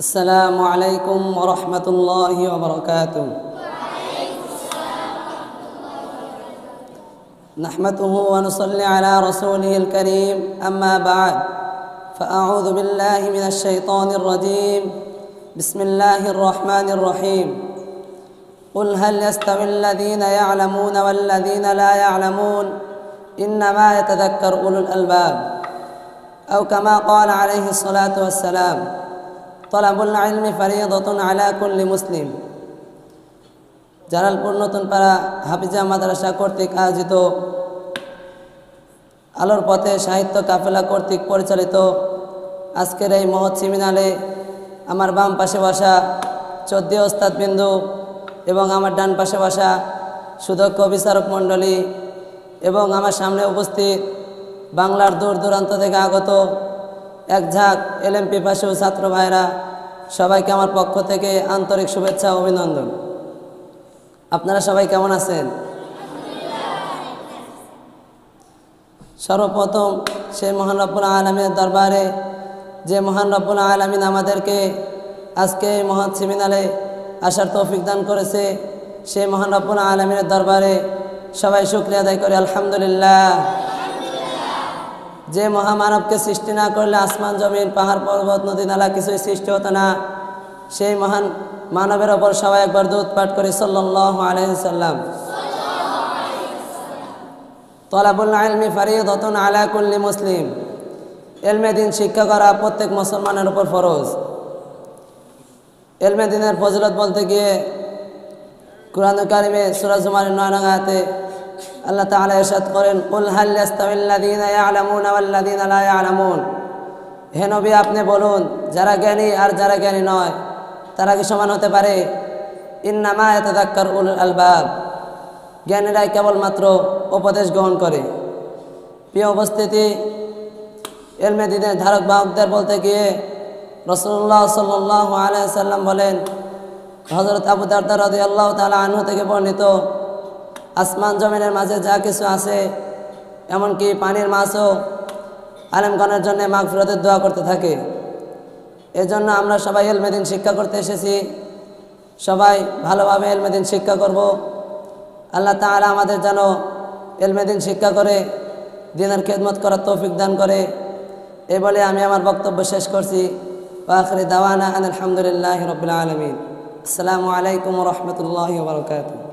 السلام عليكم ورحمة الله وبركاته. نحمده ونصلي على رسوله الكريم. أما بعد فأعوذ بالله من الشيطان الرجيم. بسم الله الرحمن الرحيم. قل هل يستوي الذين يعلمون والذين لا يعلمون؟ إنما يتذكر أولو الألباب. أو كما قال عليه الصلاة والسلام তলাবুল আলমী ফারিয়াদতন আলা করলি মুসলিম। জালালপুর নতুনপাড়া হাফিজা মাদ্রাসা কর্তৃক আয়োজিত আলোর পথে সাহিত্য কাফেলা কর্তৃক পরিচালিত আজকের এই মহৎ সেমিনারে আমার বাম পাশে বসা চৌদ্দ ওস্তাদ বিন্দু এবং আমার ডান পাশে বসা সুদক্ষ বিচারক মণ্ডলী এবং আমার সামনে উপস্থিত বাংলার দূর দূরান্ত থেকে আগত এক ঝাঁক এলএমপি পাশু ছাত্র ভাইরা সবাইকে আমার পক্ষ থেকে আন্তরিক শুভেচ্ছা অভিনন্দন। আপনারা সবাই কেমন আছেন? সর্বপ্রথম সে মহান রব্বুল আলমিনের দরবারে, যে মহান রব্বুল আলমিন আমাদেরকে আজকে এই মহৎ সেমিনারে আসার তৌফিক দান করেছে সেই মহান রব্বুল আলমিনের দরবারে সবাই শুক্রিয়া আদায় করে, আলহামদুলিল্লাহ। যে মহামানবকে সৃষ্টি না করলে আসমান, জমিন, পাহাড়, পর্বত, নদী, নালা কিছুই সৃষ্টি হতো না। সেই মহান মানবের ওপর সবাই একবার দুধ পাঠ করে সাল্লাহ আলহিসাল্লাম তলাবুল আলমি ফারিদতন আলা কুল্লি মুসলিম। এলমে দিন শিক্ষা করা প্রত্যেক মুসলমানের উপর ফরজ। এলমে দিনের ফজলত বলতে গিয়ে কুরআন কারিমে সুরাজ জুমারের নয় নগাতে আল্লাহ তাআলা ইরশাদ করেন, কুল হাল ইয়াস্তাবিল্লাযীনা ইয়ালামুনা ওয়াল্লাযীনা লা ইয়ালামুন? হে নবী, আপনি বলুন, যারা জ্ঞানী আর যারা জ্ঞানী নয়, তারা কি সমান হতে পারে? ইন্নামা ইয়াতাযাক্কার উলুল আলবাব। জ্ঞানীরাই কেবলমাত্র উপদেশ গ্রহণ করে। প্রিয় উপস্থিতি, এলমে দিনের ধারক বাহকদের বলতে গিয়ে রসুল্লাহ সাল্লাহ আলাইসাল্লাম বলেন হজরত আবু দারদার রদি আল্লাহ তালা আনহু থেকে বর্ণিত আসমান জমিনের মাঝে যা কিছু আছে, এমনকি পানির মাছও আলেমগণের জন্য মাঘ ফিরতের দোয়া করতে থাকে। এজন্য আমরা সবাই এলমেদিন শিক্ষা করতে এসেছি। সবাই ভালোভাবে এলমেদিন শিক্ষা করব। আল্লাহ তাআলা আমাদের যেন এলমেদিন শিক্ষা করে, দিনের খেদমত করার তৌফিক দান করে। এ বলে আমি আমার বক্তব্য শেষ করছি। আখরি দাওয়ানা আলহামদুলিল্লাহ রবিল আলমিন। আসসালামু আলাইকুম রহমতুল্লাহ বরকাত